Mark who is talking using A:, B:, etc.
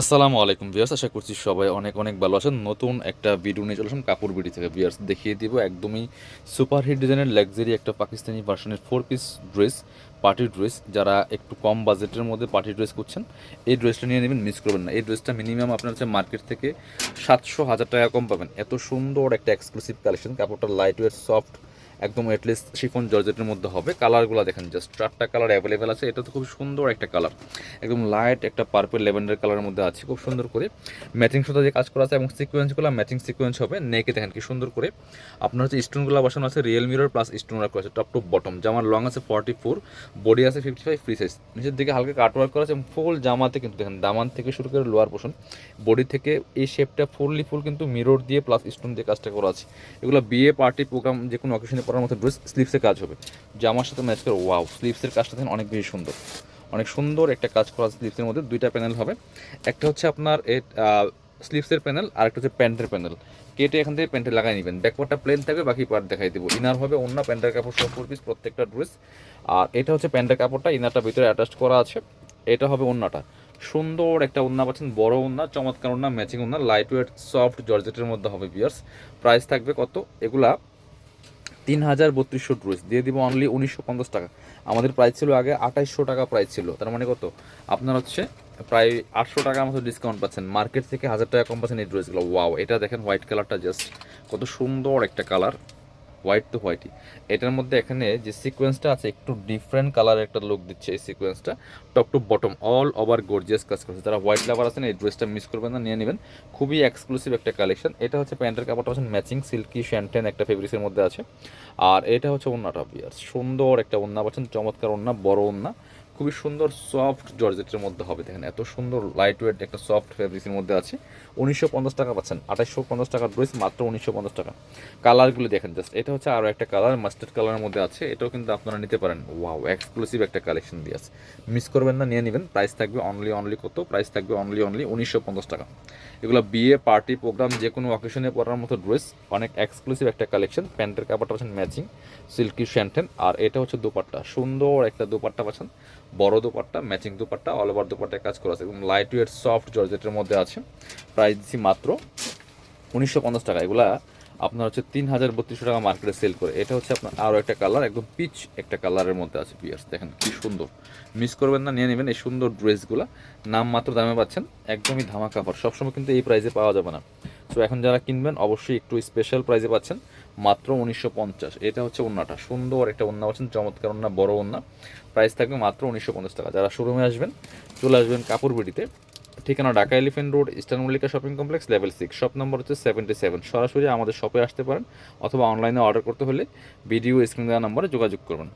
A: আসসালামু আলাইকুম ভিয়ার্স আশা করছি সবাই অনেক অনেক ভালো আছেন। নতুন একটা ভিডিও নিয়ে চলে আসলাম কাপড় বিডি থেকে। ভিয়ার্স দেখিয়ে দিব একদমই সুপার হিট ডিজাইনের লাক্সারি একটা পাকিস্তানি ভার্সনের four piece dress party dress যারা একটু কম বাজেটের মধ্যে পার্টি ড্রেস করছেন, এই ড্রেসটা নিয়ে নেবেন মিস করবেন না। এই ড্রেসটা মিনিমাম আপনার হচ্ছে মার্কেট থেকে সাতশো হাজার টাকা কম পাবেন। এত সুন্দর একটা এক্সক্লুসিভ কালেকশন কাপড়টা লাইট ওয়েট সফট একদম অ্যাটলিস্ট শিফন জর্জেটের মধ্যে হবে। কালারগুলো দেখেন জাস্ট চারটা কালার অ্যাভেলেবেল আছে। এটা তো খুব সুন্দর একটা কালার একদম লাইট একটা পার্পল লেভেন্ডার কালারের মধ্যে আছে, খুব সুন্দর করে। ম্যাচিং সুতা যে কাজ করা আছে এবং সিকোয়েন্সগুলো ম্যাচিং সিকোয়েন্স হবে নেকে দেখেন কি সুন্দর করে। আপনার হচ্ছে স্টোনগুলো বসানো আছে রিয়েল মিরর প্লাস স্টোন করা আছে টপ টু বটম জামার লং আছে ফর্টি ফোর বডি আছে ফিফটি ফাইভ ফ্রি সাইজ নিচের দিকে হালকা কাট ওয়ার্ক করা আছে এবং ফুল জামাতে কিন্তু দেখেন, দামান থেকে শুরু করে লোয়ার পোর্শন বডি থেকে এই শেপটা ফুললি ফুল কিন্তু মিরর দিয়ে প্লাস স্টোন দিয়ে কাজটা করা আছে। এগুলো বিয়ে পার্টি প্রোগ্রাম যে কোনো অকেশনে পড়ার মতো ড্রেস স্লিভসের কাজ হবে। জামার সাথে ম্যাচ করে ওয়াও স্লিভসের কাজটা দেখেন অনেক বেশি সুন্দর। অনেক সুন্দর একটা কাজ করা স্লিভসের মধ্যে দুইটা প্যানেল হবে। একটা হচ্ছে আপনার এ স্লিভসের প্যানেল আর একটা হচ্ছে প্যান্টের প্যানেল কেটে এখান থেকে প্যান্টে লাগাই নেবেন। ব্যাকপার্টটা প্লেন থাকবে, বাকি পার্ট দেখাই দেবো। ইনার হবে অন্য, প্যান্টের কাপড় সব পিস প্রত্যেকটা ড্রেস আর এটা হচ্ছে প্যান্টের কাপড়টা ইনারটা ভিতরে অ্যাটাচ করা আছে। এটা হবে অন্যটা সুন্দর একটা উন্না পাচ্ছেন, বড় উন্না চমৎকার উন্না ম্যাচিং উন্না লাইট ওয়েট সফট জর্জেটের মধ্যে হবে বিয়ার্স প্রাইস থাকবে কত? এগুলা তিন হাজার বত্রিশশো ড্রেস দিয়ে দিব অনলি উনিশশো পঞ্চাশ টাকা। আমাদের প্রাইস ছিল আগে আঠাইশশো টাকা প্রাইস ছিল। তার মানে কত? আপনার হচ্ছে প্রায় আটশো টাকা মতো ডিসকাউন্ট পাচ্ছেন। মার্কেট থেকে হাজার টাকা কম পাচ্ছেন এই ড্রেসগুলো ওয়াও এটা দেখেন হোয়াইট কালারটা জাস্ট কত সুন্দর একটা কালার হোয়াইট টু হোয়াইটই। এটার মধ্যে এখানে যে সিকোয়েন্সটা আছে, একটু ডিফারেন্ট কালারের একটা লুক দিচ্ছে এই সিকোয়েন্সটা top to bottom all over gorgeous কাজ করছে। যারা হোয়াইট লাভার আছেন, এই ড্রেসটা মিস করবেন না, নিয়ে নেবেন। খুবই এক্সক্লুসিভ একটা কালেকশন এটা হচ্ছে প্যান্টের কাপড়টা হচ্ছে ম্যাচিং সিল্কি শ্যান্টেন একটা ফেব্রিক্সের মধ্যে আছে। আর এটা হচ্ছে ওন্নাটা বিয়ার সুন্দর একটা ওন্না পাচ্ছেন চমৎকার ওন্না বড় ওন্না খুবই সুন্দর সফট জর্জেটের মধ্যে হবে। দেখেন, এত সুন্দর লাইট ওয়েট একটা সফট ফেব্রিক্সের মধ্যে আছে। উনিশশো পঞ্চাশ টাকা পাচ্ছেন আঠাশশো পঞ্চাশ টাকার ড্রেস মাত্র উনিশশো পঞ্চাশ টাকা। কালারগুলো দেখেন জাস্ট এটা হচ্ছে আরও একটা কালার মাস্টার্ড কালারের মধ্যে আছে। এটাও কিন্তু আপনারা নিতে পারেন। ওয়াও এক্সক্লুসিভ একটা কালেকশন দিয়ে আছে। মিস করবেন না, নিয়ে নেবেন। প্রাইস থাকবে অনলি অনলি কত? প্রাইস থাকবে অনলি অনলি উনিশশো পঞ্চাশ টাকা। এগুলো বিয়ে পার্টি প্রোগ্রাম যে কোনো অকেশনে পরার মতো ড্রেস অনেক এক্সক্লুসিভ একটা কালেকশন প্যান্টের কাপড়টা পাচ্ছেন ম্যাচিং সিল্কি শ্যান্টেন আর এটা হচ্ছে দুপাট্টা। সুন্দর একটা দুপাট্টা পাচ্ছেন। বড় dupatta matching dupatta all over দুপাট্টায় কাজ করা আছে এবং লাইট ওয়েট সফট জর্জেটের মধ্যে আছে। প্রাইস দিচ্ছি মাত্র উনিশশো পঞ্চাশ টাকা। এগুলা আপনার হচ্ছে তিন হাজার বত্রিশশো টাকা মার্কেটে সেল করে। এটা হচ্ছে আপনার আরও একটা কালার একদম পিচ একটা কালারের মধ্যে আছে পিয়ার্স দেখেন কি সুন্দর। মিস করবেন না, নিয়ে নেবেন এই সুন্দর ড্রেসগুলো নাম মাত্র দামে পাচ্ছেন, একদমই ধামা কাপড় সবসময় কিন্তু এই প্রাইসে পাওয়া যাবে না। সো এখন যারা কিনবেন, অবশ্যই একটু স্পেশাল প্রাইসে পাচ্ছেন। মাত্র উনিশশো পঞ্চাশ। এটা হচ্ছে ওন্নাটা। সুন্দর একটা ওন্না পাচ্ছেন, চমৎকার ওন্না, বড় ওন্না। প্রাইস থাকবে মাত্র উনিশশো পঞ্চাশ টাকা। যারা শোরুমে আসবেন, চলে আসবেন কাপড় বিডিতে। ঠিকানা Dhaka Elephant Road Eastern Mallika Shopping Complex level six shop number হচ্ছে সেভেন্টি সেভেন সরাসরি আমাদের শপে আসতে পারেন, অথবা অনলাইনে অর্ডার করতে হলে ভিডিও স্ক্রিন দেওয়া নম্বরে যোগাযোগ করবেন।